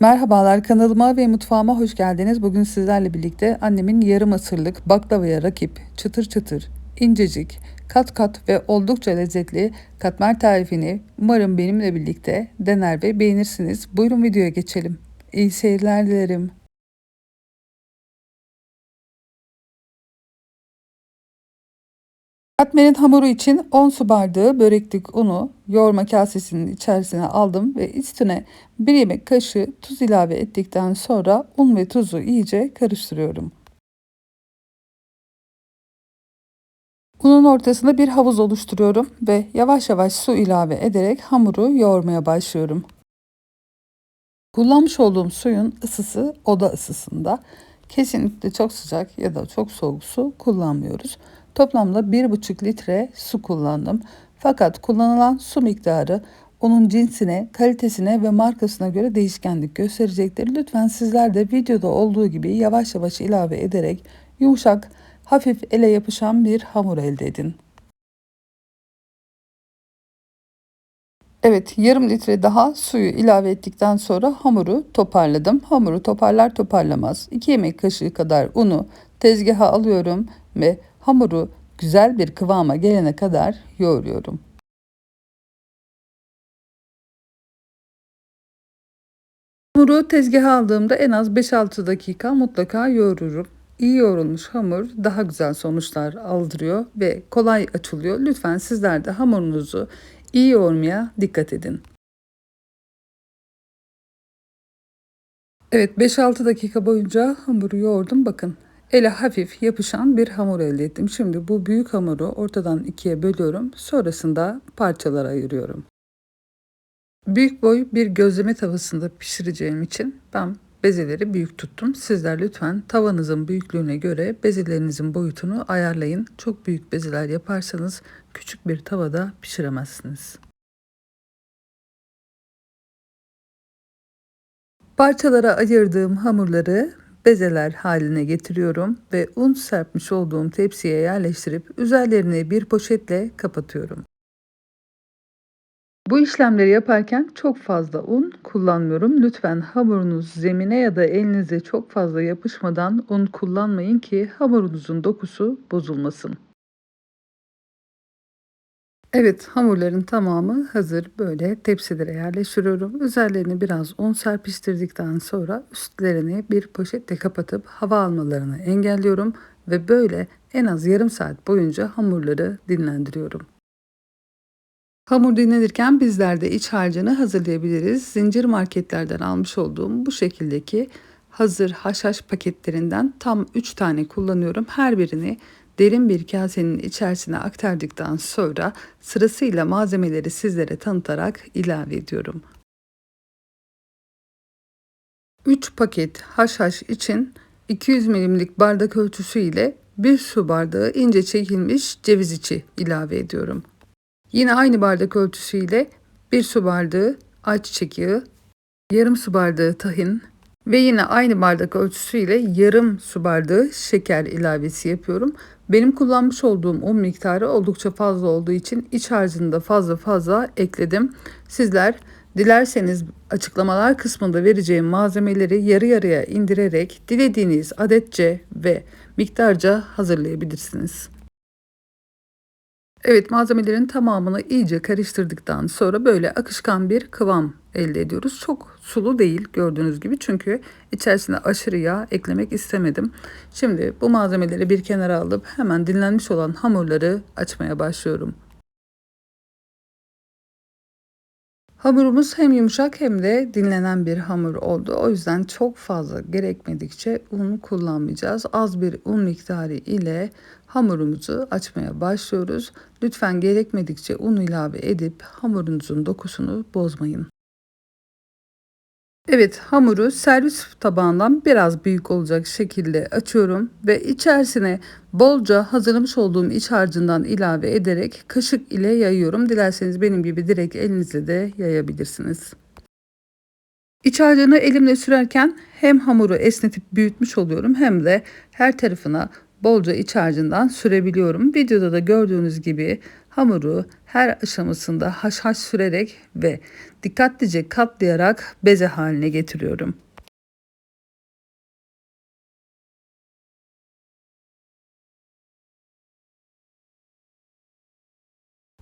Merhabalar kanalıma ve mutfağıma hoş geldiniz. Bugün sizlerle birlikte annemin yarım asırlık baklavaya rakip çıtır çıtır, incecik, kat kat ve oldukça lezzetli katmer tarifini umarım benimle birlikte dener ve beğenirsiniz. Buyurun videoya geçelim. İyi seyirler dilerim. Katmerin hamuru için 10 su bardağı böreklik unu yoğurma kasesinin içerisine aldım ve üstüne 1 yemek kaşığı tuz ilave ettikten sonra un ve tuzu iyice karıştırıyorum. Unun ortasında bir havuz oluşturuyorum ve yavaş yavaş su ilave ederek hamuru yoğurmaya başlıyorum. Kullanmış olduğum suyun ısısı oda ısısında. Kesinlikle çok sıcak ya da çok soğuk su kullanmıyoruz. Toplamda 1,5 litre su kullandım. Fakat kullanılan su miktarı onun cinsine, kalitesine ve markasına göre değişkenlik gösterecektir. Lütfen sizler de videoda olduğu gibi yavaş yavaş ilave ederek yumuşak, hafif ele yapışan bir hamur elde edin. Evet yarım litre daha suyu ilave ettikten sonra hamuru toparladım. Hamuru toparlar toparlamaz 2 yemek kaşığı kadar unu tezgaha alıyorum ve hamuru güzel bir kıvama gelene kadar yoğuruyorum. Hamuru tezgaha aldığımda en az 5-6 dakika mutlaka yoğururum. İyi yoğrulmuş hamur daha güzel sonuçlar aldırıyor ve kolay açılıyor. Lütfen sizler de hamurunuzu iyi yoğurmaya dikkat edin. Evet 5-6 dakika boyunca hamuru yoğurdum. Bakın ele hafif yapışan bir hamur elde ettim. Şimdi bu büyük hamuru ortadan ikiye bölüyorum. Sonrasında parçalara ayırıyorum. Büyük boy bir gözleme tavasında pişireceğim için ben bezeleri büyük tuttum. Sizler lütfen tavanızın büyüklüğüne göre bezelerinizin boyutunu ayarlayın. Çok büyük bezeler yaparsanız küçük bir tavada pişiremezsiniz. Parçalara ayırdığım hamurları bezeler haline getiriyorum ve un serpmiş olduğum tepsiye yerleştirip üzerlerini bir poşetle kapatıyorum. Bu işlemleri yaparken çok fazla un kullanmıyorum. Lütfen hamurunuz zemine ya da elinize çok fazla yapışmadan un kullanmayın ki hamurunuzun dokusu bozulmasın. Evet hamurların tamamı hazır. Böyle tepsilere yerleştiriyorum. Üzerlerini biraz un serpiştirdikten sonra üstlerini bir poşetle kapatıp hava almalarını engelliyorum ve böyle en az yarım saat boyunca hamurları dinlendiriyorum. Hamur dinlenirken bizler de iç harcını hazırlayabiliriz. Zincir marketlerden almış olduğum bu şekildeki hazır haşhaş paketlerinden tam 3 tane kullanıyorum. Her birini derin bir kasenin içerisine aktardıktan sonra sırasıyla malzemeleri sizlere tanıtarak ilave ediyorum. 3 paket haşhaş için 200 milimlik bardak ölçüsü ile 1 su bardağı ince çekilmiş ceviz içi ilave ediyorum. Yine aynı bardak ölçüsüyle 1 su bardağı ayçiçek yağı, yarım su bardağı tahin ve yine aynı bardak ölçüsüyle yarım su bardağı şeker ilavesi yapıyorum. Benim kullanmış olduğum un miktarı oldukça fazla olduğu için iç harcını da fazla fazla ekledim. Sizler dilerseniz açıklamalar kısmında vereceğim malzemeleri yarı yarıya indirerek dilediğiniz adetçe ve miktarca hazırlayabilirsiniz. Evet malzemelerin tamamını iyice karıştırdıktan sonra böyle akışkan bir kıvam elde ediyoruz. Çok sulu değil gördüğünüz gibi çünkü içerisine aşırı yağ eklemek istemedim. Şimdi bu malzemeleri bir kenara alıp hemen dinlenmiş olan hamurları açmaya başlıyorum. Hamurumuz hem yumuşak hem de dinlenen bir hamur oldu. O yüzden çok fazla gerekmedikçe un kullanmayacağız. Az bir un miktarı ile hamurumuzu açmaya başlıyoruz. Lütfen gerekmedikçe un ilave edip hamurunuzun dokusunu bozmayın. Evet hamuru servis tabağından biraz büyük olacak şekilde açıyorum ve içerisine bolca hazırlamış olduğum iç harcından ilave ederek kaşık ile yayıyorum. Dilerseniz benim gibi direkt elinizle de yayabilirsiniz. İç harcını elimle sürerken hem hamuru esnetip büyütmüş oluyorum hem de her tarafına bolca iç harcından sürebiliyorum. Videoda da gördüğünüz gibi hamuru her aşamasında haşhaş sürerek ve dikkatlice katlayarak beze haline getiriyorum.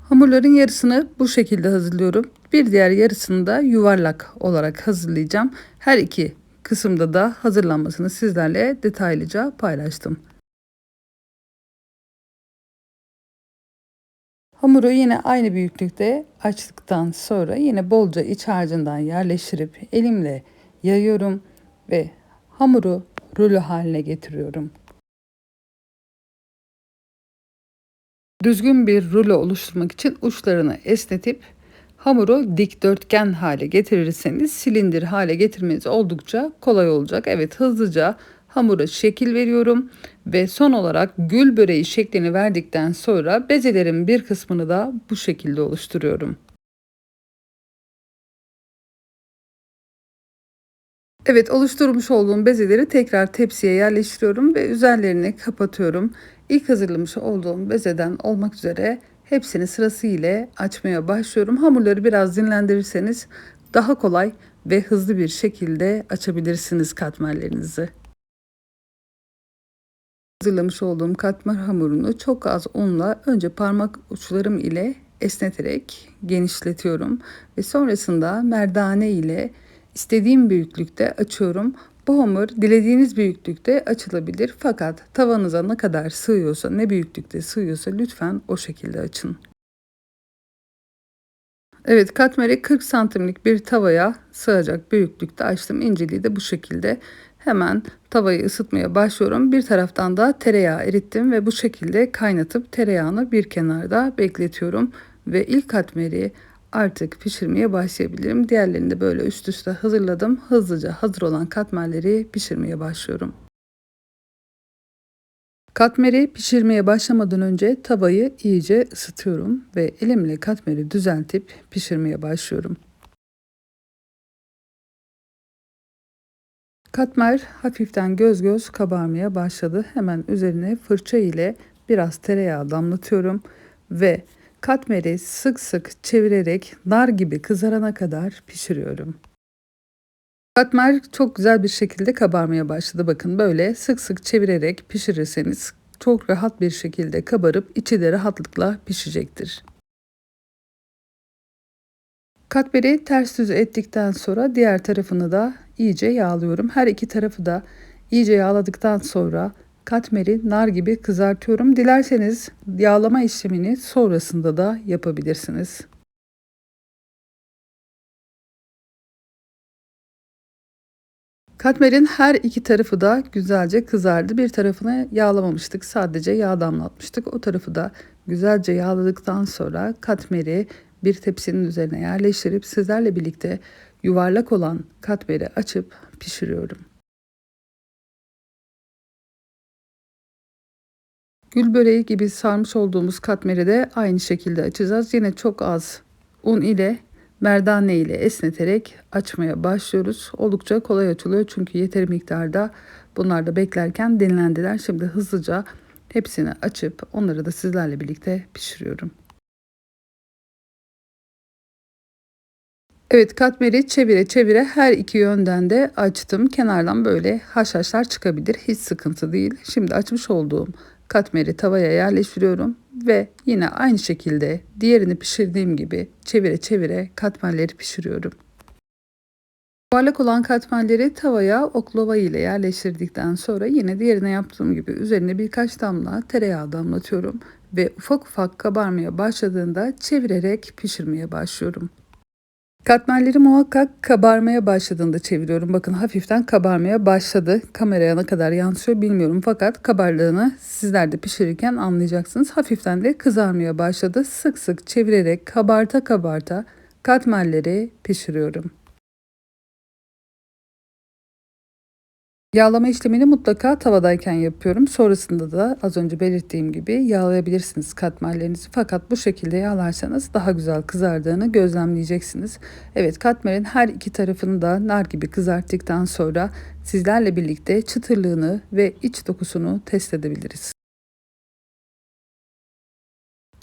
Hamurların yarısını bu şekilde hazırlıyorum. Bir diğer yarısını da yuvarlak olarak hazırlayacağım. Her iki kısımda da hazırlanmasını sizlerle detaylıca paylaştım. Hamuru yine aynı büyüklükte açtıktan sonra yine bolca iç harcından yerleştirip elimle yayıyorum ve hamuru rulo haline getiriyorum. Düzgün bir rulo oluşturmak için uçlarını esnetip hamuru dikdörtgen hale getirirseniz silindir hale getirmeniz oldukça kolay olacak. Evet hızlıca hamura şekil veriyorum ve son olarak gül böreği şeklini verdikten sonra bezelerin bir kısmını da bu şekilde oluşturuyorum. Evet oluşturmuş olduğum bezeleri tekrar tepsiye yerleştiriyorum ve üzerlerini kapatıyorum. İlk hazırlamış olduğum bezeden olmak üzere hepsini sırasıyla açmaya başlıyorum. Hamurları biraz dinlendirirseniz daha kolay ve hızlı bir şekilde açabilirsiniz katmerlerinizi. Hazırlamış olduğum katmer hamurunu çok az unla önce parmak uçlarım ile esneterek genişletiyorum ve sonrasında merdane ile istediğim büyüklükte açıyorum. Bu hamur dilediğiniz büyüklükte açılabilir fakat tavanıza ne kadar sığıyorsa ne büyüklükte sığıyorsa lütfen o şekilde açın. Evet katmeri 40 santimlik bir tavaya sığacak büyüklükte açtım. İnceliği de bu şekilde. Hemen tavayı ısıtmaya başlıyorum. Bir taraftan da tereyağı erittim ve bu şekilde kaynatıp tereyağını bir kenarda bekletiyorum. Ve ilk katmeri artık pişirmeye başlayabilirim. Diğerlerini de böyle üst üste hazırladım. Hızlıca hazır olan katmerleri pişirmeye başlıyorum. Katmeri pişirmeye başlamadan önce tavayı iyice ısıtıyorum ve elimle katmeri düzeltip pişirmeye başlıyorum. Katmer hafiften göz göz kabarmaya başladı. Hemen üzerine fırça ile biraz tereyağı damlatıyorum ve katmeri sık sık çevirerek nar gibi kızarana kadar pişiriyorum. Katmer çok güzel bir şekilde kabarmaya başladı. Bakın böyle sık sık çevirerek pişirirseniz çok rahat bir şekilde kabarıp içi de rahatlıkla pişecektir. Katmeri ters düz ettikten sonra diğer tarafını da iyice yağlıyorum. Her iki tarafı da iyice yağladıktan sonra katmeri nar gibi kızartıyorum. Dilerseniz yağlama işlemini sonrasında da yapabilirsiniz. Katmerin her iki tarafı da güzelce kızardı. Bir tarafını yağlamamıştık. Sadece yağ damlatmıştık. O tarafı da güzelce yağladıktan sonra katmeri bir tepsinin üzerine yerleştirip sizlerle birlikte yuvarlak olan katmeri açıp pişiriyorum. Gül böreği gibi sarmış olduğumuz katmeri de aynı şekilde açacağız. Yine çok az un ile merdane ile esneterek açmaya başlıyoruz. Oldukça kolay açılıyor çünkü yeteri miktarda bunlar da beklerken dinlendiler. Şimdi hızlıca hepsini açıp onları da sizlerle birlikte pişiriyorum. Evet katmeri çevire çevire her iki yönden de açtım. Kenardan böyle haşhaşlar çıkabilir. Hiç sıkıntı değil. Şimdi açmış olduğum katmeri tavaya yerleştiriyorum ve yine aynı şekilde diğerini pişirdiğim gibi çevire çevire katmerleri pişiriyorum. Yuvarlak olan katmerleri tavaya oklava ile yerleştirdikten sonra yine diğerine yaptığım gibi üzerine birkaç damla tereyağı damlatıyorum ve ufak ufak kabarmaya başladığında çevirerek pişirmeye başlıyorum. Katmerleri muhakkak kabarmaya başladığında çeviriyorum. Bakın hafiften kabarmaya başladı. Kameraya ne kadar yansıyor bilmiyorum fakat kabarlığını sizler de pişirirken anlayacaksınız. Hafiften de kızarmaya başladı. Sık sık çevirerek kabarta kabarta katmerleri pişiriyorum. Yağlama işlemini mutlaka tavadayken yapıyorum. Sonrasında da az önce belirttiğim gibi yağlayabilirsiniz katmerlerinizi. Fakat bu şekilde yağlarsanız daha güzel kızardığını gözlemleyeceksiniz. Evet katmerin her iki tarafını da nar gibi kızarttıktan sonra sizlerle birlikte çıtırlığını ve iç dokusunu test edebiliriz.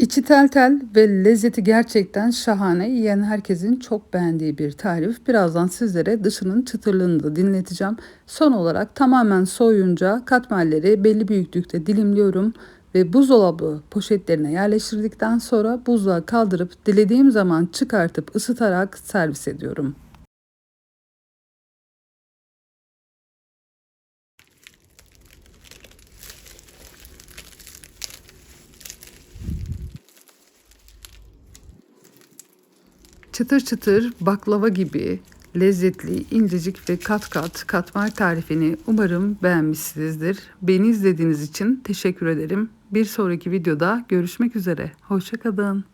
İçi tel tel ve lezzeti gerçekten şahane. Yiyen herkesin çok beğendiği bir tarif. Birazdan sizlere dışının çıtırlığını da dinleteceğim. Son olarak tamamen soyunca katmerleri belli büyüklükte dilimliyorum ve buzdolabı poşetlerine yerleştirdikten sonra buzluğa kaldırıp dilediğim zaman çıkartıp ısıtarak servis ediyorum. Çıtır çıtır baklava gibi lezzetli, incecik ve kat kat katmer tarifini umarım beğenmişsinizdir. Beni izlediğiniz için teşekkür ederim. Bir sonraki videoda görüşmek üzere. Hoşçakalın.